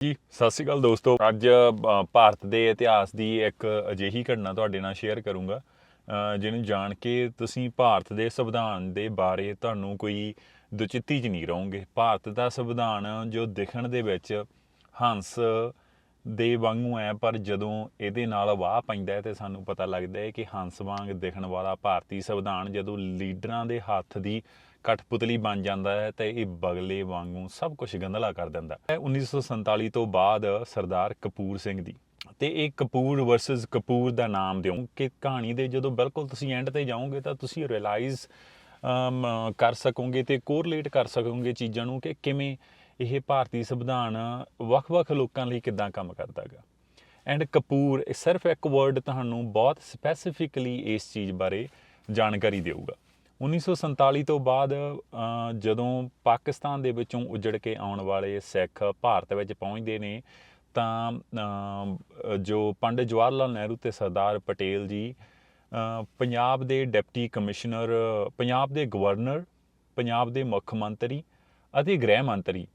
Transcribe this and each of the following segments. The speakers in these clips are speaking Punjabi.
ਜੀ, ਸਤਿ ਸ਼੍ਰੀ ਅਕਾਲ ਦੋਸਤੋ। ਅੱਜ ਭਾਰਤ ਦੇ ਇਤਿਹਾਸ ਦੀ ਇੱਕ ਅਜਿਹੀ ਘਟਨਾ ਤੁਹਾਡੇ ਨਾਲ ਸ਼ੇਅਰ ਕਰੂੰਗਾ ਜਿਹਨੂੰ ਜਾਣ ਕੇ ਤੁਸੀਂ ਭਾਰਤ ਦੇ ਸੰਵਿਧਾਨ ਦੇ ਬਾਰੇ ਤੁਹਾਨੂੰ ਕੋਈ ਦੁਚਿੱਤੀ 'ਚ ਨਹੀਂ ਰਹੋਗੇ। ਭਾਰਤ ਦਾ ਸੰਵਿਧਾਨ ਜੋ ਦਿਖਣ ਦੇ ਵਿੱਚ ਹੰਸ ਦੇ ਵਾਂਗੂ ਹੈ, ਪਰ ਜਦੋਂ ਇਹਦੇ ਨਾਲ ਵਾਹ ਪੈਂਦਾ ਹੈ ਤੇ ਸਾਨੂੰ ਪਤਾ ਲੱਗਦਾ ਹੈ ਕਿ ਹੰਸ ਵਾਂਗ ਦਿਖਣ ਵਾਲਾ ਭਾਰਤੀ ਸੰਵਿਧਾਨ ਜਦੋਂ ਲੀਡਰਾਂ ਦੇ ਹੱਥ ਦੀ ਕਠਪੁਤਲੀ ਬਣ ਜਾਂਦਾ ਹੈ ਤੇ ਇਹ ਬਗਲੇ ਵਾਂਗੂ ਸਭ ਕੁਝ ਗੰਧਲਾ ਕਰ ਦਿੰਦਾ ਹੈ। 1947 ਤੋਂ ਬਾਅਦ ਸਰਦਾਰ ਕਪੂਰ ਸਿੰਘ ਦੀ। ਤੇ ਇਹ ਕਪੂਰ ਵਰਸਸ ਕਪੂਰ ਦਾ ਨਾਮ ਦਿਓ ਕਿ ਕਹਾਣੀ ਦੇ ਜਦੋਂ ਬਿਲਕੁਲ ਤੁਸੀਂ ਐਂਡ ਤੇ ਜਾਓਗੇ ਤਾਂ ਤੁਸੀਂ ਰਿਅਲਾਈਜ਼ ਕਰ ਸਕੋਗੇ ਤੇ ਕੋਰਲੇਟ ਕਰ ਸਕੋਗੇ ਚੀਜ਼ਾਂ ਨੂੰ ਕਿ ਕਿਵੇਂ ਇਹ ਭਾਰਤੀ ਸੰਵਿਧਾਨ ਵੱਖ-ਵੱਖ ਲੋਕਾਂ ਲਈ ਕਿੱਦਾਂ ਕੰਮ ਕਰਦਾ ਹੈਗਾ। ਐਂਡ ਕਪੂਰ ਇਹ ਸਿਰਫ ਇੱਕ ਵਰਡ ਤੁਹਾਨੂੰ ਬਹੁਤ ਸਪੈਸੀਫਿਕਲੀ ਇਸ ਚੀਜ਼ ਬਾਰੇ ਜਾਣਕਾਰੀ ਦੇਊਗਾ। 1947 ਤੋਂ ਬਾਅਦ ਜਦੋਂ ਪਾਕਿਸਤਾਨ ਦੇ ਵਿੱਚੋਂ ਉਜੜ ਕੇ ਆਉਣ ਵਾਲੇ ਸਿੱਖ ਭਾਰਤ ਵਿੱਚ ਪਹੁੰਚਦੇ ਨੇ, ਤਾਂ ਜੋ ਪੰਡਿਤ ਜਵਾਹਰ ਲਾਲ ਨਹਿਰੂ ਤੇ ਸਰਦਾਰ ਪਟੇਲ ਜੀ ਪੰਜਾਬ ਦੇ ਡਿਪਟੀ ਕਮਿਸ਼ਨਰ, ਪੰਜਾਬ ਦੇ ਗਵਰਨਰ, ਪੰਜਾਬ ਦੇ ਮੁੱਖ ਮੰਤਰੀ ਅਤੇ ਗ੍ਰਹਿ ਮੰਤਰੀ,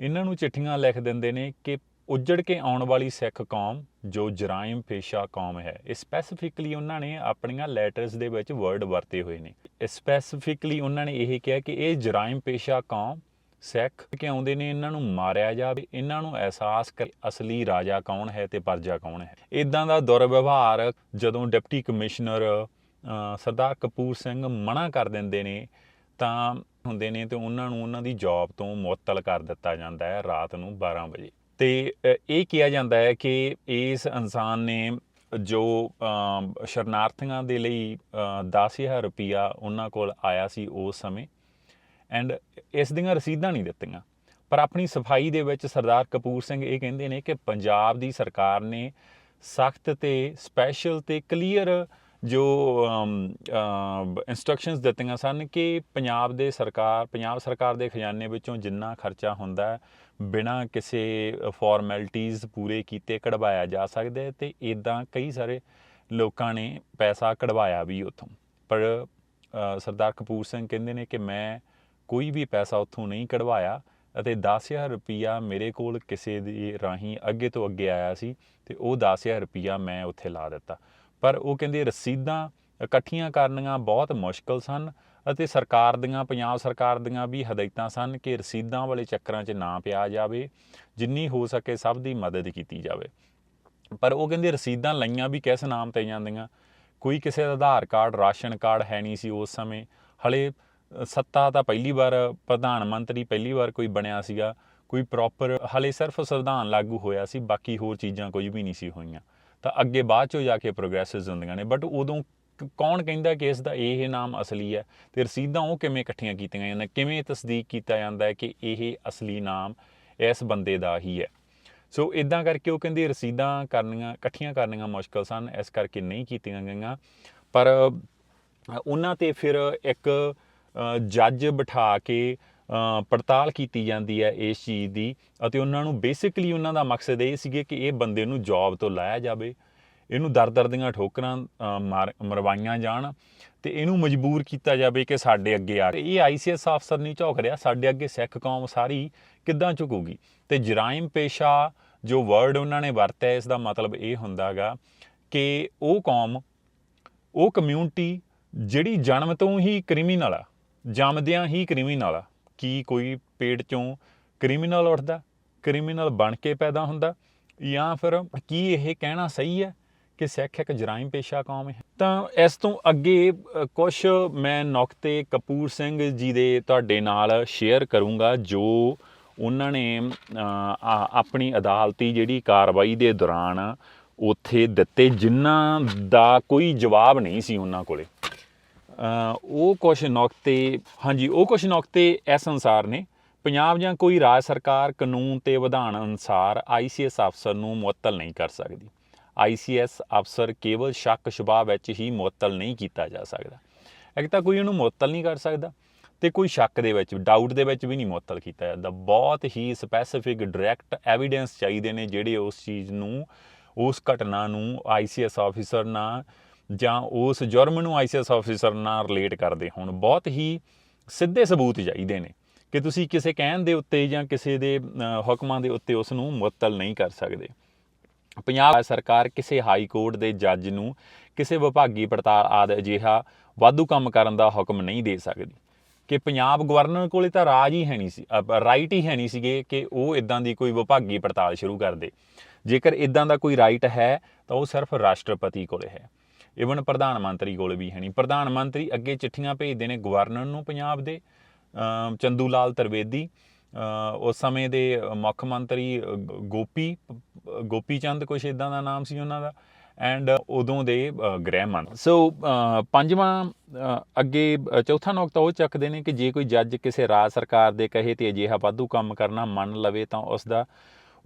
ਇਹਨਾਂ ਨੂੰ ਚਿੱਠੀਆਂ ਲਿਖ ਦਿੰਦੇ ਨੇ ਕਿ ਉੱਜੜ ਕੇ ਆਉਣ ਵਾਲੀ ਸਿੱਖ ਕੌਮ, ਜੋ ਜਰਾਇਮ ਪੇਸ਼ਾ ਕੌਮ ਹੈ, ਇਹ ਸਪੈਸੀਫਿਕਲੀ ਉਹਨਾਂ ਨੇ ਆਪਣੀਆਂ ਲੈਟਰਸ ਦੇ ਵਿੱਚ ਵਰਡ ਵਰਤੇ ਹੋਏ ਨੇ। ਸਪੈਸੀਫਿਕਲੀ ਉਹਨਾਂ ਨੇ ਇਹ ਕਿਹਾ ਕਿ ਇਹ ਜਰਾਇਮ ਪੇਸ਼ਾ ਕੌਮ ਸਿੱਖ ਕਿ ਆਉਂਦੇ ਨੇ, ਇਹਨਾਂ ਨੂੰ ਮਾਰਿਆ ਜਾਵੇ, ਇਹਨਾਂ ਨੂੰ ਅਹਿਸਾਸ ਕਰ ਅਸਲੀ ਰਾਜਾ ਕੌਣ ਹੈ ਤੇ ਪਰਜਾ ਕੌਣ ਹੈ। ਇਦਾਂ ਦਾ ਦੁਰਵਿਵਹਾਰ ਜਦੋਂ ਡਿਪਟੀ ਕਮਿਸ਼ਨਰ ਸਰਦਾਰ ਕਪੂਰ ਸਿੰਘ ਮਨਾ ਕਰ ਦਿੰਦੇ ਨੇ, ਤਾਂ ਹੁੰਦੇ ਨੇ ਤੇ ਉਹਨਾਂ ਨੂੰ ਉਹਨਾਂ ਦੀ ਜੌਬ ਤੋਂ ਮੁਅੱਤਲ ਕਰ ਦਿੱਤਾ ਜਾਂਦਾ ਹੈ ਰਾਤ ਨੂੰ 12 ਵਜੇ। ਤੇ ਇਹ ਕਿਹਾ ਜਾਂਦਾ ਹੈ ਕਿ ਇਸ ਇਨਸਾਨ ਨੇ ਜੋ ਸ਼ਰਨਾਰਥੀਆਂ ਦੇ ਲਈ ਅ, 10000 ਰੁਪਿਆ ਉਹਨਾਂ ਕੋਲ ਆਇਆ ਸੀ ਉਸ ਸਮੇਂ ਐਂਡ ਇਸ ਦੀਆਂ ਰਸੀਦਾਂ ਨਹੀਂ ਦਿੱਤੀਆਂ। ਪਰ ਆਪਣੀ ਸਫ਼ਾਈ ਦੇ ਵਿੱਚ ਸਰਦਾਰ ਕਪੂਰ ਸਿੰਘ ਇਹ ਕਹਿੰਦੇ ਨੇ ਕਿ ਪੰਜਾਬ ਦੀ ਸਰਕਾਰ ਨੇ ਸਖਤ ਤੇ ਸਪੈਸ਼ਲ ਤੇ ਕਲੀਅਰ ਜੋ ਇਨਸਟਰਕਸ਼ਨਸ ਦਿੱਤੀਆਂ ਸਨ ਕਿ ਪੰਜਾਬ ਦੇ ਸਰਕਾਰ, ਪੰਜਾਬ ਸਰਕਾਰ ਦੇ ਖਜ਼ਾਨੇ ਵਿੱਚੋਂ ਜਿੰਨਾ ਖਰਚਾ ਹੁੰਦਾ ਹੈ, ਬਿਨਾਂ ਕਿਸੇ ਫਾਰਮੈਲਿਟੀਆਂ ਪੂਰੇ ਕੀਤੇ ਕਢਵਾਇਆ ਜਾ ਸਕਦਾ ਹੈ ਤੇ ਇਦਾਂ ਕਈ ਸਾਰੇ ਲੋਕਾਂ ਨੇ ਪੈਸਾ ਕਢਵਾਇਆ ਵੀ ਉੱਥੋਂ। ਪਰ ਸਰਦਾਰ ਕਪੂਰ ਸਿੰਘ ਕਹਿੰਦੇ ਨੇ ਕਿ ਮੈਂ ਕੋਈ ਵੀ ਪੈਸਾ ਉੱਥੋਂ ਨਹੀਂ ਕਢਵਾਇਆ ਅਤੇ 10000 ਰੁਪਿਆ ਮੇਰੇ ਕੋਲ ਕਿਸੇ ਦੇ ਰਾਹੀਂ ਅੱਗੇ ਤੋਂ ਅੱਗੇ ਆਇਆ ਸੀ ਤੇ ਉਹ 10000 ਰੁਪਿਆ ਮੈਂ ਉੱਥੇ ਲਾ ਦਿੱਤਾ। ਪਰ ਉਹ ਕਹਿੰਦੇ ਰਸੀਦਾਂ ਇਕੱਠੀਆਂ ਕਰਨੀਆਂ ਬਹੁਤ ਮੁਸ਼ਕਲ ਸਨ ਅਤੇ ਸਰਕਾਰ ਦੀਆਂ, ਪੰਜਾਬ ਸਰਕਾਰ ਦੀਆਂ ਵੀ ਹਦਾਇਤਾਂ ਸਨ ਕਿ ਰਸੀਦਾਂ ਵਾਲੇ ਚੱਕਰਾਂ 'ਚ ਨਾ ਪਿਆ ਜਾਵੇ, ਜਿੰਨੀ ਹੋ ਸਕੇ ਸਭ ਦੀ ਮਦਦ ਕੀਤੀ ਜਾਵੇ। ਪਰ ਉਹ ਕਹਿੰਦੇ ਰਸੀਦਾਂ ਲਈਆਂ ਵੀ ਕਿਸ ਨਾਮ ਤੇ ਜਾਂਦੀਆਂ? ਕੋਈ ਕਿਸੇ ਦਾ ਆਧਾਰ ਕਾਰਡ, ਰਾਸ਼ਨ ਕਾਰਡ ਹੈ ਨਹੀਂ ਸੀ ਉਸ ਸਮੇਂ। ਹਲੇ ਸੱਤਾ ਤਾਂ ਪਹਿਲੀ ਵਾਰ ਪ੍ਰਧਾਨ ਮੰਤਰੀ ਪਹਿਲੀ ਵਾਰ ਕੋਈ ਬਣਿਆ ਸੀਗਾ, ਕੋਈ ਪ੍ਰੋਪਰ ਹਲੇ ਸਿਰਫ ਸੰਵਿਧਾਨ ਲਾਗੂ ਹੋਇਆ ਸੀ, ਬਾਕੀ ਹੋਰ ਚੀਜ਼ਾਂ ਕੁਝ ਵੀ ਨਹੀਂ ਸੀ ਹੋਈਆਂ। ਤਾਂ ਅੱਗੇ ਬਾਅਦ ਚੋਂ ਜਾ ਕੇ ਪ੍ਰੋਗਰੈਸਿਸ ਹੁੰਦੀਆਂ ਨੇ ਬਟ ਉਦੋਂ ਕੌਣ ਕਹਿੰਦਾ ਕਿ ਇਸ ਦਾ ਇਹ ਨਾਮ ਅਸਲੀ ਹੈ? ਤੇ ਰਸੀਦਾਂ ਉਹ ਕਿਵੇਂ ਇਕੱਠੀਆਂ ਕੀਤੀਆਂ ਜਾਂਦੀਆਂ? ਕਿਵੇਂ ਤਸਦੀਕ ਕੀਤਾ ਜਾਂਦਾ ਹੈ ਕਿ ਇਹ ਅਸਲੀ ਨਾਮ ਇਸ ਬੰਦੇ ਦਾ ਹੀ ਹੈ? ਸੋ ਇਦਾਂ ਕਰਕੇ ਉਹ ਕਹਿੰਦੇ ਰਸੀਦਾਂ ਕਰਨੀਆਂ, ਇਕੱਠੀਆਂ ਕਰਨੀਆਂ ਮੁਸ਼ਕਲ ਸਨ, ਇਸ ਕਰਕੇ ਨਹੀਂ ਕੀਤੀਆਂ ਗਈਆਂ। ਪਰ ਉਹਨਾਂ ਤੇ ਫਿਰ ਇੱਕ ਜੱਜ ਬਿਠਾ ਕੇ ਪੜਤਾਲ ਕੀਤੀ ਜਾਂਦੀ ਹੈ ਇਸ ਚੀਜ਼ ਦੀ ਅਤੇ ਉਹਨਾਂ ਨੂੰ ਬੇਸਿਕਲੀ ਉਹਨਾਂ ਦਾ ਮਕਸਦ ਇਹ ਸੀਗੇ ਕਿ ਇਹ ਬੰਦੇ ਨੂੰ ਜੌਬ ਤੋਂ ਲਾਇਆ ਜਾਵੇ। ਇਹਨੂੰ ਦਰ-ਦਰ ਦੀਆਂ ਠੋਕਰਾਂ ਮਾਰ, ਮਰਵਾਈਆਂ ਜਾਣ ਤੇ ਇਹਨੂੰ ਮਜਬੂਰ ਕੀਤਾ ਜਾਵੇ ਕਿ ਸਾਡੇ ਅੱਗੇ ਆ ਇਹ ਆਈਸੀਐਸ ਅਫਸਰ ਨਹੀਂ ਝੁਕ ਰਿਹਾ, ਸਾਡੇ ਅੱਗੇ ਸਿੱਖ ਕੌਮ ਸਾਰੀ ਕਿੱਦਾਂ ਝੁਕੂਗੀ? ਤੇ ਜਰਾਇਮ ਪੇਸ਼ਾ ਜੋ ਵਰਡ ਉਹਨਾਂ ਨੇ ਵਰਤਿਆ ਇਸ ਦਾ ਮਤਲਬ ਇਹ ਹੁੰਦਾਗਾ ਕਿ ਉਹ ਕੌਮ, ਉਹ ਕਮਿਊਨਿਟੀ ਜਿਹੜੀ ਜਨਮ ਤੋਂ ਹੀ ਕ੍ਰਿਮੀਨਲ ਆ, ਜੰਮਦਿਆਂ ਹੀ ਕ੍ਰਿਮੀਨਲ ਆ। ਕੀ ਕੋਈ ਪੇਟ ਚੋਂ ਕ੍ਰਿਮੀਨਲ ਉੱਠਦਾ, ਕ੍ਰਿਮੀਨਲ ਬਣ ਕੇ ਪੈਦਾ ਹੁੰਦਾ, ਜਾਂ ਫਿਰ ਕੀ ਇਹ ਕਹਿਣਾ ਸਹੀ ਹੈ ਕਿ ਸਿੱਖ ਇੱਕ ਜਰਾਇਮ ਪੇਸ਼ਾ ਕੌਮ ਹੈ? ਤਾਂ ਇਸ ਤੋਂ ਅੱਗੇ ਕੁਝ ਮੈਂ ਨੁਕਤੇ ਕਪੂਰ ਸਿੰਘ ਜੀ ਦੇ ਤੁਹਾਡੇ ਨਾਲ ਸ਼ੇਅਰ ਕਰੂੰਗਾ, ਜੋ ਉਹਨਾਂ ਨੇ ਆਪਣੀ ਅਦਾਲਤੀ ਜਿਹੜੀ ਕਾਰਵਾਈ ਦੇ ਦੌਰਾਨ ਉੱਥੇ ਦਿੱਤੇ, ਜਿਨ੍ਹਾਂ ਦਾ ਕੋਈ ਜਵਾਬ ਨਹੀਂ ਸੀ ਉਹਨਾਂ ਕੋਲੇ। ਉਹ ਕੁਝ ਨੁਕਤੇ, ਹਾਂਜੀ, ਉਹ ਕੁਝ ਨੁਕਤੇ ਇਸ ਅਨੁਸਾਰ ਨੇ। ਪੰਜਾਬ ਜਾਂ ਕੋਈ ਰਾਜ ਸਰਕਾਰ ਕਾਨੂੰਨ ਤੇ ਵਿਧਾਨ ਅਨੁਸਾਰ ਆਈਸੀਐਸ ਅਫਸਰ ਨੂੰ ਮੁਅੱਤਲ ਨਹੀਂ ਕਰ ਸਕਦੀ। ਆਈਸੀਐਸ ਅਫਸਰ ਕੇਵਲ ਸ਼ੱਕ ਸ਼ੁਬਾ ਵਿੱਚ ਹੀ ਮੁਅੱਤਲ ਨਹੀਂ ਕੀਤਾ ਜਾ ਸਕਦਾ। ਇੱਕ ਤਾਂ ਕੋਈ ਉਹਨੂੰ ਮੁਅੱਤਲ ਨਹੀਂ ਕਰ ਸਕਦਾ ਤੇ ਕੋਈ ਸ਼ੱਕ ਦੇ ਵਿੱਚ ਡਾਊਟ ਦੇ ਵਿੱਚ ਵੀ ਨਹੀਂ ਮੁਅੱਤਲ ਕੀਤਾ ਜਾਂਦਾ। ਬਹੁਤ ਹੀ ਸਪੈਸੀਫਿਕ ਡਾਇਰੈਕਟ ਐਵੀਡੈਂਸ ਚਾਹੀਦੇ ਨੇ ਜਿਹੜੇ ਉਸ ਚੀਜ਼ ਨੂੰ, ਉਸ ਘਟਨਾ ਨੂੰ ਆਈਸੀਐਸ ਆਫੀਸਰ ਨਾਲ ਜਾਂ ਉਸ ਜੁਰਮ ਨੂੰ ਆਈਸੀਐਸ ਆਫੀਸਰ ਨਾਲ ਰਿਲੇਟ ਕਰਦੇ ਹੋਣ, ਬਹੁਤ ਹੀ ਸਿੱਧੇ ਸਬੂਤ ਚਾਹੀਦੇ ਨੇ ਕਿ ਤੁਸੀਂ ਕਿਸੇ ਕਹਿਣ ਦੇ ਉੱਤੇ ਜਾਂ ਕਿਸੇ ਦੇ ਹੁਕਮਾਂ ਦੇ ਉੱਤੇ ਉਸ ਨੂੰ ਮੁਅੱਤਲ ਨਹੀਂ ਕਰ ਸਕਦੇ। ਪੰਜਾਬ ਸਰਕਾਰ ਕਿਸੇ ਹਾਈ ਕੋਰਟ ਦੇ ਜੱਜ ਨੂੰ ਕਿਸੇ ਵਿਭਾਗੀ ਪੜਤਾਲ ਆਦਿ ਅਜਿਹਾ ਵਾਧੂ ਕੰਮ ਕਰਨ ਦਾ ਹੁਕਮ ਨਹੀਂ ਦੇ ਸਕਦੀ। ਕਿ ਪੰਜਾਬ ਗਵਰਨਰ ਕੋਲੇ ਤਾਂ ਰਾਜ ਹੀ ਹੈ ਨਹੀਂ ਸੀ ਰਾਈਟ ਹੀ ਹੈ ਨਹੀਂ ਸੀਗੇ ਕਿ ਉਹ ਇਦਾਂ ਦੀ ਕੋਈ ਵਿਭਾਗੀ ਪੜਤਾਲ ਸ਼ੁਰੂ ਕਰ ਦੇ। ਜੇਕਰ ਇਦਾਂ ਦਾ ਕੋਈ ਰਾਈਟ ਹੈ, ਤਾਂ ਉਹ ਸਿਰਫ ਰਾਸ਼ਟਰਪਤੀ ਕੋਲੇ ਹੈ। ਇਵਨ ਪ੍ਰਧਾਨ ਮੰਤਰੀ ਕੋਲ ਵੀ ਹੈ ਨਹੀਂ। ਪ੍ਰਧਾਨ ਮੰਤਰੀ ਅੱਗੇ ਚਿੱਠੀਆਂ ਭੇਜਦੇ ਨੇ ਗਵਰਨਰ ਨੂੰ ਪੰਜਾਬ ਦੇ ਅਮ ਚੰਦੂ ਲਾਲ ਤਰਵੇਦੀ ਉਸ ਸਮੇਂ ਦੇ ਮੁੱਖ ਮੰਤਰੀ ਗੋਪੀ ਗੋਪੀ ਚੰਦ ਕੁਛ ਇਦਾਂ ਦਾ ਨਾਮ ਸੀ ਉਹਨਾਂ ਦਾ ਐਂਡ ਉਦੋਂ ਦੇ ਅ, ਗ੍ਰਹਿ ਮੰਤਰੀ। ਸੋ ਪੰਜਵਾਂ ਅੱਗੇ ਚੌਥਾ ਨੁਕਤਾ ਉਹ ਚੱਕਦੇ ਨੇ ਕਿ ਜੇ ਕੋਈ ਜੱਜ ਕਿਸੇ ਰਾਜ ਸਰਕਾਰ ਦੇ ਕਹੇ ਤੇ ਅਜਿਹਾ ਵਾਧੂ ਕੰਮ ਕਰਨਾ ਮੰਨ ਲਵੇ ਤਾਂ ਉਸ ਦਾ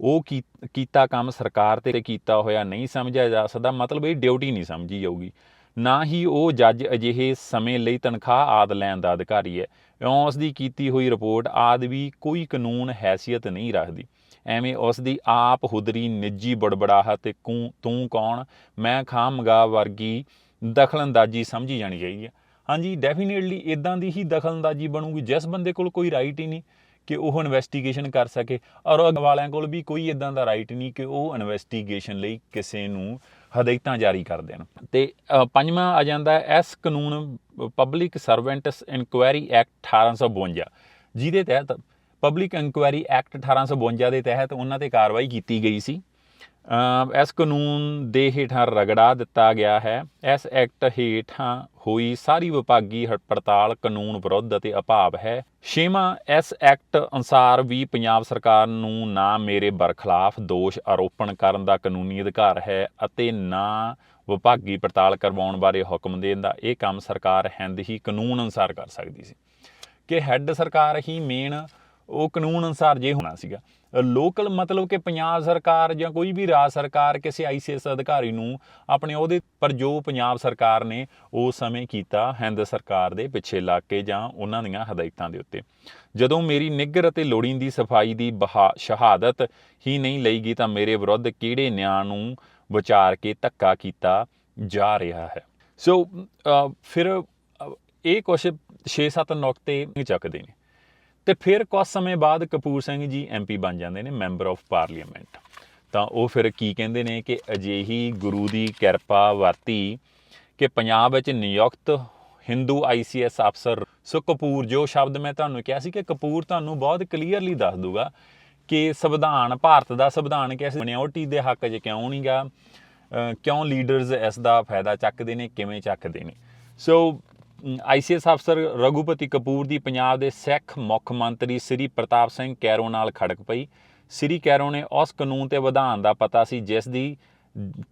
ਉਹ ਕੀ- ਕੀਤਾ ਕੰਮ ਸਰਕਾਰ ਤੇ ਕੀਤਾ ਹੋਇਆ ਨਹੀਂ ਸਮਝਿਆ ਜਾ ਸਕਦਾ, ਮਤਲਬ ਇਹ ਡਿਊਟੀ ਨਹੀਂ ਸਮਝੀ ਜਾਊਗੀ। ਨਾ ਹੀ ਉਹ ਜੱਜ ਅਜਿਹੇ ਸਮੇਂ ਲਈ ਤਨਖਾਹ ਆਦ ਲੈਣ ਦਾ ਅਧਿਕਾਰੀ ਹੈ। ਇਉਂ ਉਸ ਦੀ ਕੀਤੀ ਹੋਈ ਰਿਪੋਰਟ ਆਦ ਵੀ ਕੋਈ ਕਾਨੂੰਨ ਹੈਸੀਅਤ ਨਹੀਂ ਰੱਖਦੀ। ਐਵੇਂ ਉਸ ਦੀ ਆਪ ਹੁਦਰੀ ਨਿੱਜੀ ਬੜਬੜਾਹਟ ਤੇ ਕੂੰ, ਤੂੰ ਕੌਣ? ਮੈਂ ਖਾਮਗਾ ਵਰਗੀ ਦਖਲਅੰਦਾਜ਼ੀ ਸਮਝੀ ਜਾਣੀ ਚਾਹੀਦੀ ਹੈ। ਹਾਂਜੀ ਡੈਫੀਨੇਟਲੀ ਇਦਾਂ ਦੀ ਹੀ ਦਖਲਅੰਦਾਜ਼ੀ ਬਣੂਗੀ, ਜਿਸ ਬੰਦੇ ਕੋਲ ਕੋਈ ਰਾਈਟ ਹੀ ਨਹੀਂ। ਕਿ ਉਹ ਇਨਵੈਸਟੀਗੇਸ਼ਨ ਕਰ ਸਕੇ। ਔਰ ਉਹ ਵਾਲਿਆਂ ਕੋਲ ਵੀ ਕੋਈ ਇਦਾਂ ਦਾ ਰਾਈਟ ਨਹੀਂ ਕਿ ਉਹ ਇਨਵੈਸਟੀਗੇਸ਼ਨ ਲਈ ਕਿਸੇ ਨੂੰ ਹਦਾਇਤਾਂ ਜਾਰੀ ਕਰ ਦੇਣ। ਤੇ ਪੰਜਵਾਂ ਆ ਜਾਂਦਾ ਹੈ ਇਸ ਕਾਨੂੰਨ ਪਬਲਿਕ ਸਰਵੈਂਟਸ ਇਨਕੁਆਇਰੀ ਐਕਟ 1852 ਜਿਹਦੇ ਤਹਿਤ ਪਬਲਿਕ ਇਨਕੁਆਇਰੀ ਐਕਟ 1852 ਦੇ ਤਹਿਤ ਉਹਨਾਂ ਤੇ ਕਾਰਵਾਈ ਕੀਤੀ ਗਈ ਸੀ। ਇਸ ਕਾਨੂੰਨ ਦੇ ਹੇਠਾਂ ਰਗੜਾ ਦਿੱਤਾ ਗਿਆ ਹੈ। ਇਸ ਐਕਟ ਹੇਠਾਂ ਹੋਈ ਸਾਰੀ ਵਿਭਾਗੀ ਹ- ਪੜਤਾਲ ਕਾਨੂੰਨ ਵਿਰੁੱਧ ਅਤੇ ਅਭਾਵ ਹੈ। ਛੇਵਾਂ, ਇਸ ਐਕਟ ਅਨੁਸਾਰ ਵੀ ਪੰਜਾਬ ਸਰਕਾਰ ਨੂੰ ਨਾ ਮੇਰੇ ਬਰਖਲਾਫ ਦੋਸ਼ ਆਰੋਪਣ ਕਰਨ ਦਾ ਕਾਨੂੰਨੀ ਅਧਿਕਾਰ ਹੈ ਅਤੇ ਨਾ ਵਿਭਾਗੀ ਪੜਤਾਲ ਕਰਵਾਉਣ ਬਾਰੇ ਹੁਕਮ ਦੇਣ ਦਾ ਇਹ ਕੰਮ ਸਰਕਾਰ ਹਿੰਦ ਹੀ ਕਾਨੂੰਨ ਅਨੁਸਾਰ ਕਰ ਸਕਦੀ ਸੀ। ਕਿ ਹੈੱਡ ਸਰਕਾਰ ਹੀ ਮੇਨ ਉਹ ਕਾਨੂੰਨ ਅਨੁਸਾਰ ਜੇ ਹੋਣਾ ਸੀਗਾ। ਲੋਕਲ ਮਤਲਬ ਕਿ ਪੰਜਾਬ ਸਰਕਾਰ ਜਾਂ ਕੋਈ ਵੀ ਰਾਜ ਸਰਕਾਰ ਕਿਸੇ ਆਈਸੀਐਸ ਅਧਿਕਾਰੀ ਨੂੰ ਆਪਣੇ ਉਹਦੇ ਪਰ ਜੋ ਪੰਜਾਬ ਸਰਕਾਰ ਨੇ ਉਸ ਸਮੇਂ ਕੀਤਾ ਹਿੰਦ ਸਰਕਾਰ ਦੇ ਪਿੱਛੇ ਲੱਗ ਕੇ ਜਾਂ ਉਹਨਾਂ ਦੀਆਂ ਹਦਾਇਤਾਂ ਦੇ ਉੱਤੇ। ਜਦੋਂ ਮੇਰੀ ਨਿੱਘਰ ਅਤੇ ਲੋੜੀਂਦੀ ਸਫ਼ਾਈ ਦੀ ਬਹਾ, ਸ਼ਹਾਦਤ ਹੀ ਨਹੀਂ ਲਈ ਗਈ ਤਾਂ ਮੇਰੇ ਵਿਰੁੱਧ ਕਿਹੜੇ ਨਿਆਂ ਨੂੰ ਵਿਚਾਰ ਕੇ ਧੱਕਾ ਕੀਤਾ ਜਾ ਰਿਹਾ ਹੈ। ਸੋ ਫਿਰ ਇਹ ਕੁਛ 6-7 ਨੁਕਤੇ ਚੱਕਦੇ ਨੇ। ਤੇ ਫਿਰ ਕੁਝ ਸਮੇਂ ਬਾਅਦ ਕਪੂਰ ਸਿੰਘ ਜੀ ਐਮਪੀ ਬਣ ਜਾਂਦੇ ਨੇ, ਮੈਂਬਰ ਆਫ ਪਾਰਲੀਮੈਂਟ। ਤਾਂ ਉਹ ਫਿਰ ਕੀ ਕਹਿੰਦੇ ਨੇ ਕਿ ਅਜਿਹੀ ਗੁਰੂ ਦੀ ਕਿਰਪਾ ਵਰਤੀ ਕਿ ਪੰਜਾਬ ਵਿੱਚ ਨਿਯੁਕਤ ਹਿੰਦੂ ਆਈਸੀਐਸ ਅਫਸਰ ਸੋ ਕਪੂਰ ਜੋ ਸ਼ਬਦ ਮੈਂ ਤੁਹਾਨੂੰ ਕਿਹਾ ਸੀ ਕਿ ਕਪੂਰ ਤੁਹਾਨੂੰ ਬਹੁਤ ਕਲੀਅਰਲੀ ਦੱਸ ਦੂਗਾ ਕਿ ਸੰਵਿਧਾਨ, ਭਾਰਤ ਦਾ ਸੰਵਿਧਾਨ ਕਿਸੇ ਮਿਨੋਰਟੀ ਦੇ ਹੱਕ 'ਚ ਕਿਉਂ ਨਹੀਂਗਾ ਕਿਉਂ ਲੀਡਰਸ ਇਸ ਦਾ ਫਾਇਦਾ ਚੱਕਦੇ ਨੇ, ਕਿਵੇਂ ਚੱਕਦੇ ਨੇ। ਸੋ ਆਈਸੀਐਸ ਅਫਸਰ ਰਘੂਪਤੀ ਕਪੂਰ ਦੀ ਪੰਜਾਬ ਦੇ ਸਿੱਖ ਮੁੱਖ ਮੰਤਰੀ ਸ੍ਰੀ ਪ੍ਰਤਾਪ ਸਿੰਘ ਕੈਰੋਂ ਨਾਲ ਖੜਕ ਪਈ। ਸ੍ਰੀ ਕੈਰੋਂ ਨੇ ਉਸ ਕਾਨੂੰਨ ਤੇ ਵਿਧਾਨ ਦਾ ਪਤਾ ਸੀ, ਜਿਸ ਦੀ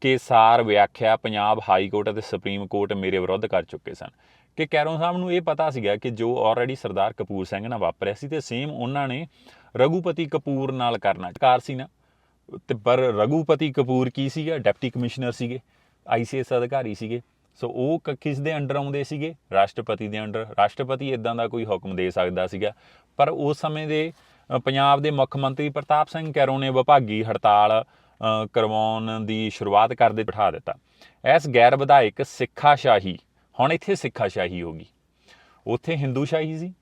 ਕੇ ਸਾਰ ਵਿਆਖਿਆ ਪੰਜਾਬ ਹਾਈ ਕੋਰਟ ਅਤੇ ਸੁਪਰੀਮ ਕੋਰਟ ਮੇਰੇ ਵਿਰੁੱਧ ਕਰ ਚੁੱਕੇ ਸਨ। ਕਿ ਕੈਰੋਂ ਸਾਹਿਬ ਨੂੰ ਇਹ ਪਤਾ ਸੀਗਾ ਕਿ ਜੋ ਆਲਰੇਡੀ ਸਰਦਾਰ ਕਪੂਰ ਸਿੰਘ ਨਾਲ ਵਾਪਰਿਆ ਸੀ ਤੇ ਸੇਮ ਉਹਨਾਂ ਨੇ ਰਘੂਪਤੀ ਕਪੂਰ ਨਾਲ ਕਰਨਾ ਕਾਰ ਸੀ ਨਾ। ਤੇ ਪਰ ਰਘੂਪਤੀ ਕਪੂਰ ਕੀ ਸੀਗਾ? ਡਿਪਟੀ ਕਮਿਸ਼ਨਰ ਸੀਗੇ, ਆਈਸੀਐਸ ਅਧਿਕਾਰੀ ਸੀਗੇ। ਸੋ ਉਹ ਕ- ਕਿਸ ਦੇ ਅੰਡਰ ਆਉਂਦੇ ਸੀਗੇ? ਰਾਸ਼ਟਰਪਤੀ ਦੇ ਅੰਡਰ ਰਾਸ਼ਟਰਪਤੀ ਇਦਾਂ ਦਾ ਕੋਈ ਹੁਕਮ ਦੇ ਸਕਦਾ ਸੀਗਾ। ਪਰ ਉਸ ਸਮੇਂ ਦੇ ਪੰਜਾਬ ਦੇ ਮੁੱਖ ਮੰਤਰੀ ਪ੍ਰਤਾਪ ਸਿੰਘ ਕੈਰੋਂ ਨੇ ਵਿਭਾਗੀ ਹੜਤਾਲ ਕਰਵਾਉਣ ਦੀ ਸ਼ੁਰੂਆਤ ਕਰਦੇ ਬਿਠਾ ਦਿੱਤਾ। ਇਸ ਗੈਰ ਵਿਧਾਇਕ ਸਿੱਖਾ ਸ਼ਾਹੀ ਹੁਣ ਇੱਥੇ ਸਿੱਖਾ ਸ਼ਾਹੀ ਹੋ ਗਈ। ਉੱਥੇ ਹਿੰਦੂ ਸ਼ਾਹੀ ਸੀ।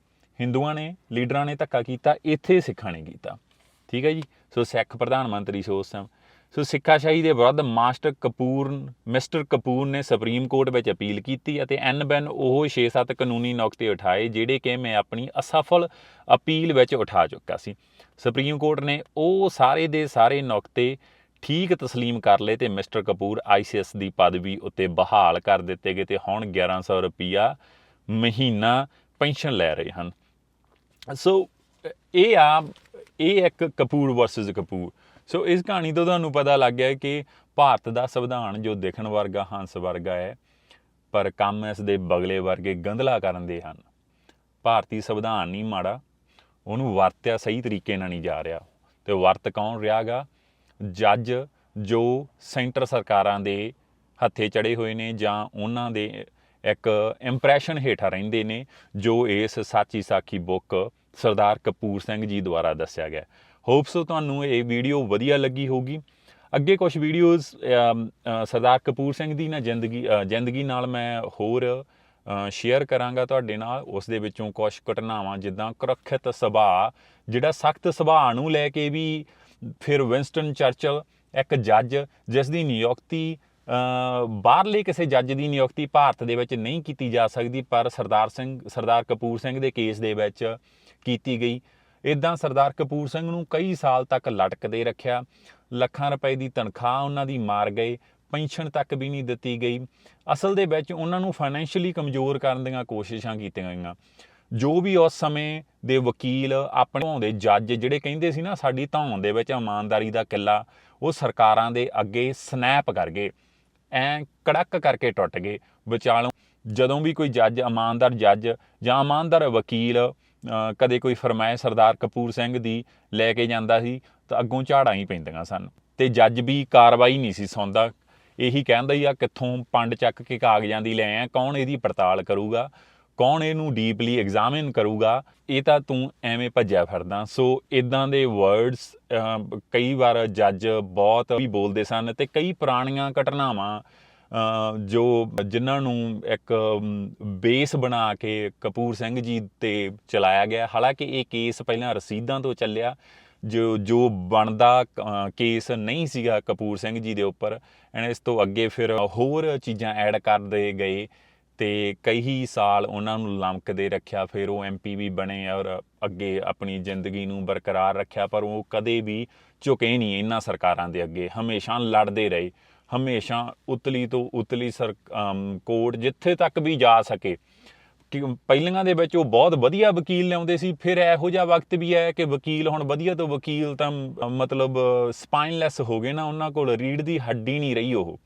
ਹਿੰਦੂਆਂ ਨੇ, ਲੀਡਰਾਂ ਨੇ ਧੱਕਾ ਕੀਤਾ, ਇੱਥੇ ਸਿੱਖਾਂ ਨੇ ਕੀਤਾ। ਠੀਕ ਹੈ ਜੀ? ਸੋ ਸਿੱਖ ਪ੍ਰਧਾਨ ਮੰਤਰੀ ਸੀ ਉਸ ਟਾਈਮ ਸੋ ਸਿੱਖਾਸ਼ਾਹੀ ਦੇ ਵਿਰੁੱਧ ਮਾਸਟਰ ਕਪੂਰ, ਮਿਸਟਰ ਕਪੂਰ ਨੇ ਸੁਪਰੀਮ ਕੋਰਟ ਵਿੱਚ ਅਪੀਲ ਕੀਤੀ ਅਤੇ ਐਨ ਬੈਨ ਉਹ 6-7 ਕਾਨੂੰਨੀ ਨੁਕਤੇ ਉਠਾਏ ਜਿਹੜੇ ਕਿ ਮੈਂ ਆਪਣੀ ਅਸਫਲ ਅਪੀਲ ਵਿੱਚ ਉਠਾ ਚੁੱਕਾ ਸੀ। ਸੁਪਰੀਮ ਕੋਰਟ ਨੇ ਉਹ ਸਾਰੇ ਦੇ ਸਾਰੇ ਨੁਕਤੇ ਠੀਕ ਤਸਲੀਮ ਕਰ ਲਏ ਤੇ ਮਿਸਟਰ ਕਪੂਰ ਆਈਸੀਐਸ ਦੀ ਪਦਵੀ ਉੱਤੇ ਬਹਾਲ ਕਰ ਦਿੱਤੇ ਗਏ ਤੇ ਹੁਣ 1100 ਰੁਪਿਆ ਮਹੀਨਾ ਪੈਨਸ਼ਨ ਲੈ ਰਹੇ ਹਨ। ਸੋ ਇਹ ਆ, ਇਹ ਇੱਕ ਕਪੂਰ ਵਰਸਸ ਕਪੂਰ। ਸੋ ਇਸ ਕਹਾਣੀ ਤੋਂ ਤੁਹਾਨੂੰ ਪਤਾ ਲੱਗ ਗਿਆ ਕਿ ਭਾਰਤ ਦਾ ਸੰਵਿਧਾਨ ਜੋ ਦੇਖਣ ਵਰਗਾ, ਹੰਸ ਵਰਗਾ ਹੈ, ਪਰ ਕੰਮ ਇਸ ਦੇ ਬਗਲੇ ਵਰਗੇ ਗੰਧਲਾ ਕਰਨ ਦੇ ਹਨ। ਭਾਰਤੀ ਸੰਵਿਧਾਨ ਨਹੀਂ ਮਾੜਾ, ਉਹਨੂੰ ਵਰਤਿਆ ਸਹੀ ਤਰੀਕੇ ਨਾਲ ਨਹੀਂ ਜਾ ਰਿਹਾ। ਤੇ ਵਰਤ ਕੌਣ ਰਿਹਾਗਾ? ਜੱਜ ਜੋ ਸੈਂਟਰ ਸਰਕਾਰਾਂ ਦੇ ਹੱਥੇ ਚੜੇ ਹੋਏ ਨੇ ਜਾਂ ਉਹਨਾਂ ਦੇ ਇੱਕ ਇੰਪ੍ਰੈਸ਼ਨ ਹੇਠਾਂ ਰਹਿੰਦੇ ਨੇ, ਜੋ ਇਸ ਸਾਚੀ ਸਾਖੀ ਬੁੱਕ ਸਰਦਾਰ ਕਪੂਰ ਸਿੰਘ ਜੀ ਦੁਆਰਾ ਦੱਸਿਆ ਗਿਆ। ਹੋਪਸ ਤੁਹਾਨੂੰ ਇਹ ਵੀਡੀਓ ਵਧੀਆ ਲੱਗੀ ਹੋਊਗੀ। ਅੱਗੇ ਕੁਝ ਵੀਡੀਓਜ਼ ਸਰਦਾਰ ਕਪੂਰ ਸਿੰਘ ਦੀ ਨਾ ਜ਼ਿੰਦਗੀ ਜ਼ਿੰਦਗੀ ਨਾਲ ਮੈਂ ਹੋਰ ਸ਼ੇਅਰ ਕਰਾਂਗਾ ਤੁਹਾਡੇ ਨਾਲ। ਉਸ ਦੇ ਵਿੱਚੋਂ ਕੁਝ ਘਟਨਾਵਾਂ, ਜਿੱਦਾਂ ਕੁਰੱਖਿਅਤ ਸੁਭਾਅ ਜਿਹੜਾ ਸਖਤ ਸੁਭਾਅ ਨੂੰ ਲੈ ਕੇ ਵੀ ਫਿਰ ਵਿੰਸਟਨ ਚਰਚਲ ਇੱਕ ਜੱਜ ਜਿਸ ਦੀ ਨਿਯੁਕਤੀ ਬਾਹਰਲੇ ਕਿਸੇ ਜੱਜ ਦੀ ਨਿਯੁਕਤੀ ਭਾਰਤ ਦੇ ਵਿੱਚ ਨਹੀਂ ਕੀਤੀ ਜਾ ਸਕਦੀ, ਪਰ ਸਰਦਾਰ ਸਿੰਘ, ਸਰਦਾਰ ਕਪੂਰ ਸਿੰਘ ਦੇ ਕੇਸ ਦੇ ਵਿੱਚ ਕੀਤੀ ਗਈ। ਇਦਾਂ ਸਰਦਾਰ ਕਪੂਰ ਸਿੰਘ ਨੂੰ ਕਈ ਸਾਲ ਤੱਕ ਲਟਕਦੇ ਰੱਖਿਆ। ਲੱਖਾਂ ਰੁਪਏ ਦੀ ਤਨਖਾਹ ਉਹਨਾਂ ਦੀ ਮਾਰ ਗਏ, ਪੈਨਸ਼ਨ ਤੱਕ ਵੀ ਨਹੀਂ ਦਿੱਤੀ ਗਈ। ਅਸਲ ਦੇ ਵਿੱਚ ਉਹਨਾਂ ਨੂੰ ਫਾਈਨੈਂਸ਼ੀਅਲੀ ਕਮਜ਼ੋਰ ਕਰਨ ਦੀਆਂ ਕੋਸ਼ਿਸ਼ਾਂ ਕੀਤੀਆਂ ਗਈਆਂ। ਜੋ ਵੀ ਉਸ ਸਮੇਂ ਦੇ ਵਕੀਲ ਆਪਣੇ ਧੌਣ ਜੱਜ ਜਿਹੜੇ ਕਹਿੰਦੇ ਸੀ ਨਾ, ਸਾਡੀ ਧੌਣ ਦੇ ਵਿੱਚ ਇਮਾਨਦਾਰੀ ਦਾ ਕਿੱਲਾ, ਉਹ ਸਰਕਾਰਾਂ ਦੇ ਅੱਗੇ ਸਨੈਪ ਕਰ ਗਏ। ਐ ਕੜਕ ਕਰਕੇ ਟੁੱਟ ਗਏ। ਵਿਚਾਲੋਂ ਜਦੋਂ ਵੀ ਕੋਈ ਜੱਜ, ਇਮਾਨਦਾਰ ਜੱਜ ਜਾਂ ਇਮਾਨਦਾਰ ਵਕੀਲ ਕਦੇ ਕੋਈ ਫਰਮਾਇ ਸਰਦਾਰ ਕਪੂਰ ਸਿੰਘ ਦੀ ਲੈ ਕੇ ਜਾਂਦਾ ਸੀ ਤਾਂ ਅੱਗੋਂ ਝਾੜਾਂ ਹੀ ਪੈਂਦੀਆਂ ਸਨ ਤੇ ਜੱਜ ਵੀ ਕਾਰਵਾਈ ਨਹੀਂ ਸੀ ਸੌਂਦਾ। ਇਹੀ ਕਹਿੰਦਾ ਹੀ ਆ, ਕਿੱਥੋਂ ਪੰਡ ਚੱਕ ਕੇ ਕਾਗਜ਼ਾਂ ਦੀ ਲੈ ਆਇਆ, ਕੌਣ ਇਹਦੀ ਪੜਤਾਲ ਕਰੂਗਾ? ਕੌਣ ਇਹਨੂੰ ਡੀਪਲੀ ਐਗਜ਼ਾਮਿਨ ਕਰੂਗਾ, ਇਹ ਤਾਂ ਤੂੰ ਐਵੇਂ ਭੱਜਿਆ ਫਿਰਦਾ। ਸੋ ਇਦਾਂ ਦੇ ਵਰਡਸ ਕਈ ਵਾਰ ਜੱਜ ਬਹੁਤ ਵੀ ਬੋਲਦੇ ਸਨ ਤੇ ਕਈ ਪੁਰਾਣੀਆਂ ਘਟਨਾਵਾਂ ਜੋ ਜਿਨ੍ਹਾਂ ਨੂੰ ਇੱਕ ਬੇਸ ਬਣਾ ਕੇ ਕਪੂਰ ਸਿੰਘ ਜੀ ਤੇ ਚਲਾਇਆ ਗਿਆ। ਹਾਲਾਂਕਿ ਇਹ ਕੇਸ ਪਹਿਲਾਂ ਰਸੀਦਾਂ ਤੋਂ ਚੱਲਿਆ, ਜੋ ਜੋ ਬਣਦਾ ਕੇਸ ਨਹੀਂ ਸੀਗਾ ਕਪੂਰ ਸਿੰਘ ਜੀ ਦੇ ਉੱਪਰ। ਐਂਡ ਇਸ ਤੋਂ ਅੱਗੇ ਫਿਰ ਹੋਰ ਚੀਜ਼ਾਂ ਐਡ ਕਰਦੇ ਗਏ। ਤੇ ਕਈ ਸਾਲ ਉਹਨਾਂ ਨੂੰ ਲਮਕਦੇ ਰੱਖਿਆ, ਫਿਰ ਉਹ ਐਮਪੀ ਵੀ ਬਣੇ ਔਰ ਅੱਗੇ ਆਪਣੀ ਜ਼ਿੰਦਗੀ ਨੂੰ ਬਰਕਰਾਰ ਰੱਖਿਆ, ਪਰ ਉਹ ਕਦੇ ਵੀ ਝੁਕੇ ਨਹੀਂ ਇਹਨਾਂ ਸਰਕਾਰਾਂ ਦੇ ਅੱਗੇ। ਹਮੇਸ਼ਾ ਲੜਦੇ ਰਹੇ, ਹਮੇਸ਼ਾ ਉਤਲੀ ਤੋਂ ਉਤਲੀ ਸਰ ਕੋਰਟ ਜਿੱਥੇ ਤੱਕ ਵੀ ਜਾ ਸਕੇ। ਕਿ ਪਹਿਲੀਆਂ ਦੇ ਵਿੱਚ ਉਹ ਬਹੁਤ ਵਧੀਆ ਵਕੀਲ ਲਿਆਉਂਦੇ ਸੀ, ਫਿਰ ਇਹੋ ਜਿਹਾ ਵਕਤ ਵੀ ਆਇਆ ਕਿ ਵਕੀਲ ਹੁਣ ਵਧੀਆ ਤੋਂ ਵਕੀਲ ਤਾਂ, ਮਤਲਬ ਸਪਾਈਨਲੈਸ ਹੋ ਗਏ ਨਾ, ਉਹਨਾਂ ਕੋਲ ਰੀੜ ਦੀ ਹੱਡੀ ਨਹੀਂ ਰਹੀ ਉਹ।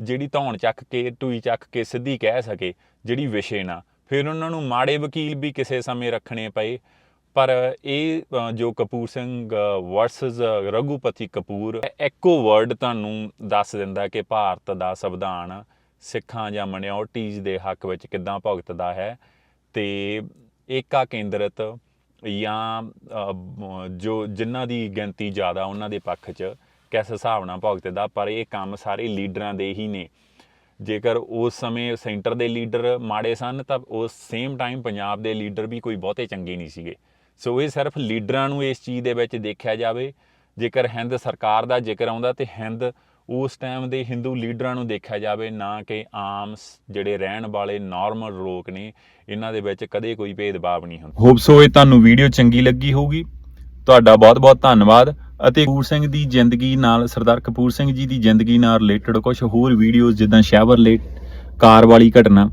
ਜਿਹੜੀ ਧੌਣ ਚੱਕ ਕੇ, ਟੂਈ ਚੱਕ ਕੇ ਸਿੱਧੀ ਕਹਿ ਸਕੇ, ਜਿਹੜੀ ਵਿਸ਼ੇ ਨਾ। ਫਿਰ ਉਹਨਾਂ ਨੂੰ ਮਾੜੇ ਵਕੀਲ ਵੀ ਕਿਸੇ ਸਮੇਂ ਰੱਖਣੇ ਪਏ। ਪਰ ਇਹ ਜੋ ਕਪੂਰ ਸਿੰਘ ਵਰਸਸ ਰਘੂਪਤੀ ਕਪੂਰ, ਇੱਕੋ ਵਰਡ ਤੁਹਾਨੂੰ ਦੱਸ ਦਿੰਦਾ ਕਿ ਭਾਰਤ ਦਾ ਸੰਵਿਧਾਨ ਸਿੱਖਾਂ ਜਾਂ ਮਿਨੋਰਟੀਜ਼ ਦੇ ਹੱਕ ਵਿੱਚ ਕਿੱਦਾਂ ਭੁਗਤਦਾ ਹੈ ਤੇ ਏਕਾ ਕੇਂਦਰਿਤ ਜਾਂ ਜੋ ਜਿਨ੍ਹਾਂ ਦੀ ਗਿਣਤੀ ਜ਼ਿਆਦਾ ਉਹਨਾਂ ਦੇ ਪੱਖ 'ਚ ਕਿਸ ਹਿਸਾਬ ਨਾਲ ਭੁਗਤਦਾ ਪਰ ਇਹ ਕੰਮ ਸਾਰੇ ਲੀਡਰਾਂ ਦੇ ਹੀ ਨੇ। ਜੇਕਰ ਉਸ ਸਮੇਂ ਸੈਂਟਰ ਦੇ ਲੀਡਰ ਮਾੜੇ ਸਨ, ਤਾਂ ਉਸ ਸੇਮ ਟਾਈਮ ਪੰਜਾਬ ਦੇ ਲੀਡਰ ਵੀ ਕੋਈ ਬਹੁਤੇ ਚੰਗੇ ਨਹੀਂ ਸੀਗੇ। ਸੋ ਇਹ ਸਿਰਫ ਲੀਡਰਾਂ ਨੂੰ ਇਸ ਚੀਜ਼ ਦੇ ਵਿੱਚ ਦੇਖਿਆ ਜਾਵੇ। ਜੇਕਰ ਹਿੰਦ ਸਰਕਾਰ ਦਾ ਜ਼ਿਕਰ ਆਉਂਦਾ, ਤੇ ਹਿੰਦ ਉਸ ਟਾਈਮ ਦੇ ਹਿੰਦੂ ਲੀਡਰਾਂ ਨੂੰ ਦੇਖਿਆ ਜਾਵੇ, ਨਾ ਕਿ ਆਮ ਜਿਹੜੇ ਰਹਿਣ ਵਾਲੇ ਨਾਰਮਲ ਲੋਕ ਨੇ, ਇਹਨਾਂ ਦੇ ਵਿੱਚ ਕਦੇ ਕੋਈ ਭੇਦਭਾਵ ਨਹੀਂ ਹੁੰਦਾ। ਹੋਪ ਸੋ ਇਹ ਤੁਹਾਨੂੰ ਵੀਡੀਓ ਚੰਗੀ ਲੱਗੀ ਹੋਊਗੀ। ਤੁਹਾਡਾ ਬਹੁਤ-ਬਹੁਤ ਧੰਨਵਾਦ। ਅਤੇ ਕਪੂਰ ਸਿੰਘ ਦੀ ਜ਼ਿੰਦਗੀ ਨਾਲ, ਸਰਦਾਰ ਕਪੂਰ ਸਿੰਘ ਜੀ ਦੀ ਜ਼ਿੰਦਗੀ ਨਾਲ ਰਿਲੇਟਡ ਕੁਝ ਹੋਰ ਵੀਡੀਓਜ਼ ਜਿੱਦਾਂ ਸ਼ੈਵਰਲੇਟ ਕਾਰ ਵਾਲੀ ਘਟਨਾ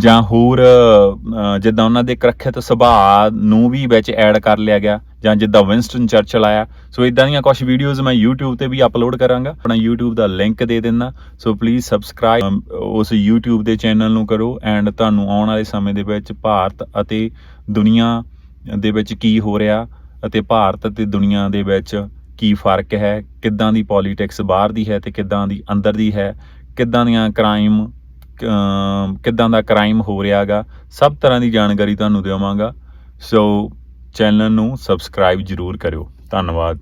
ਜਾਂ ਹੋਰ ਜਿੱਦਾਂ ਉਹਨਾਂ ਦੇ ਕਰਖਿਤ ਸੁਭਾਅ ਨੂੰ ਵੀ ਵਿੱਚ ਐਡ ਕਰ ਲਿਆ ਗਿਆ, ਜਾਂ ਜਿੱਦਾਂ ਵਿੰਸਟਨ ਚਰਚਲ ਆਇਆ। ਸੋ ਇਦਾਂ ਦੀਆਂ ਕੁਝ ਵੀਡੀਓਜ਼ ਮੈਂ YouTube ਤੇ ਵੀ ਅਪਲੋਡ ਕਰਾਂਗਾ। ਆਪਣਾ YouTube ਦਾ ਲਿੰਕ ਦੇ ਦਿੰਦਾ। ਸੋ ਪਲੀਜ਼ ਸਬਸਕ੍ਰਾਈਬ ਉਸ YouTube ਦੇ ਚੈਨਲ ਨੂੰ ਕਰੋ ਐਂਡ ਤੁਹਾਨੂੰ ਆਉਣ ਵਾਲੇ ਸਮੇਂ ਦੇ ਵਿੱਚ ਭਾਰਤ ਅਤੇ ਦੁਨੀਆ ਦੇ ਵਿੱਚ ਕੀ ਹੋ ਰਿਹਾ। ਅਤੇ ਭਾਰਤ ਅਤੇ ਦੁਨੀਆ ਦੇ ਵਿੱਚ ਕੀ ਫ਼ਰਕ ਹੈ? ਕਿੱਦਾਂ ਦੀ ਪੋਲਿਟਿਕਸ ਬਾਹਰ ਦੀ ਹੈ ਤੇ ਕਿੱਦਾਂ ਦੀ ਅੰਦਰ ਦੀ ਹੈ? ਕਿੱਦਾਂ ਦੀਆਂ ਕ੍ਰਾਈਮ ਕਿੱਦਾਂ ਦਾ ਕ੍ਰਾਈਮ ਹੋ ਰਿਹਾਗਾ? ਸਭ ਤਰ੍ਹਾਂ ਦੀ ਜਾਣਕਾਰੀ ਤੁਹਾਨੂੰ ਦੇਵਾਂਗਾ। ਸੋ ਚੈਨਲ ਨੂੰ ਸਬਸਕ੍ਰਾਈਬ ਜਰੂਰ ਕਰਿਓ। ਧੰਨਵਾਦ।